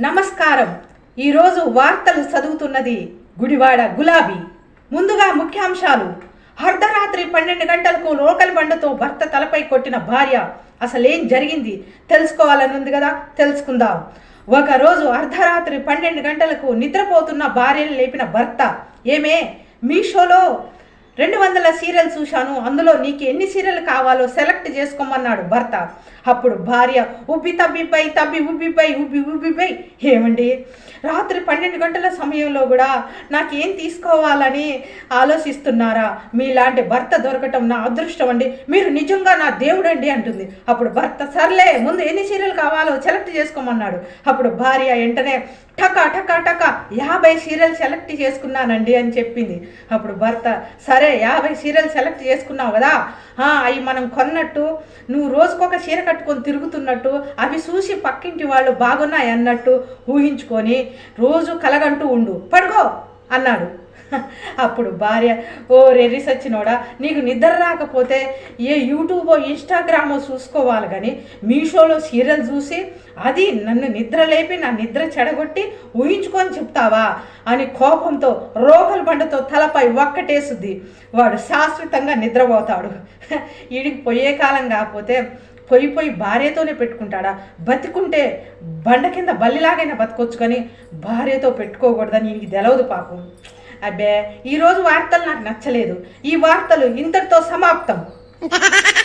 నమస్కారం. ఈరోజు వార్తలు చదువుతున్నది గుడివాడ గులాబీ. ముందుగా ముఖ్యాంశాలు. అర్ధరాత్రి పన్నెండు గంటలకు లోకల్ బండతో భర్త తలపై కొట్టిన భార్య. అసలేం జరిగింది? తెలుసుకోవాలని ఉంది కదా తెలుసుకుందాం. ఒకరోజు అర్ధరాత్రి పన్నెండు గంటలకు నిద్రపోతున్న భార్యను లేపిన భర్త. ఏమే? మీషోలో రెండు వందల సీరియల్ చూశాను. అందులో నీకు ఎన్ని సీరియల్ కావాలో సెలెక్ట్ చేసుకోమన్నాడు భర్త. అప్పుడు భార్య ఉబ్బి తబ్బిపై తబ్బి ఉబ్బిపై ఉబ్బి ఉబ్బిపై ఏమండి? రాత్రి పన్నెండు గంటల సమయంలో కూడా నాకేం తీసుకోవాలని ఆలోచిస్తున్నారా? మీలాంటి భర్త దొరకటం నా అదృష్టం అండి. మీరు నిజంగా నా దేవుడండి అంటుంది. అప్పుడు భర్త సర్లే ముందు ఎన్ని సీరియల్ కావాలో సెలెక్ట్ చేసుకోమన్నాడు. అప్పుడు భార్య వెంటనే టకా టకా టకా యాభై సీరియల్ సెలెక్ట్ చేసుకున్నానండి అని చెప్పింది. అప్పుడు భర్త సరే యాభై సీరియల్ సెలెక్ట్ చేసుకున్నావు కదా? అవి మనం కొన్నట్టు నువ్వు రోజుకొక చీర కట్టుకొని తిరుగుతున్నట్టు అవి చూసి పక్కింటి వాళ్ళు బాగున్నాయి అన్నట్టు ఊహించుకొని రోజు కలగంటూ ఉండు. పడుకో అన్నాడు. అప్పుడు భార్య ఓ రెర్రి సచ్చినోడా నీకు నిద్ర రాకపోతే ఏ యూట్యూబో ఇన్స్టాగ్రామో చూసుకోవాలి కానీ మీషోలో సీరియల్ చూసి అది నన్ను నిద్ర లేపి నా నిద్ర చెడగొట్టి ఊహించుకొని చెప్తావా? అని కోపంతో రోగల బండతో తలపై ఒక్కటేసుద్ది. వాడు శాశ్వతంగా నిద్రపోతాడు. ఈడికి పోయే కాలం కాకపోతే పొయ్యి పొయ్యి భార్యతోనే పెట్టుకుంటాడా? బతికుంటే బండ కింద బల్లిలాగైనా బతకొచ్చు కానీ భార్యతో పెట్టుకోకూడదని ఈయనకి తెలవదు పాపం. అబ్బే ఈరోజు వార్తలు నాకు నచ్చలేదు. ఈ వార్తలు ఇంతటితో సమాప్తం.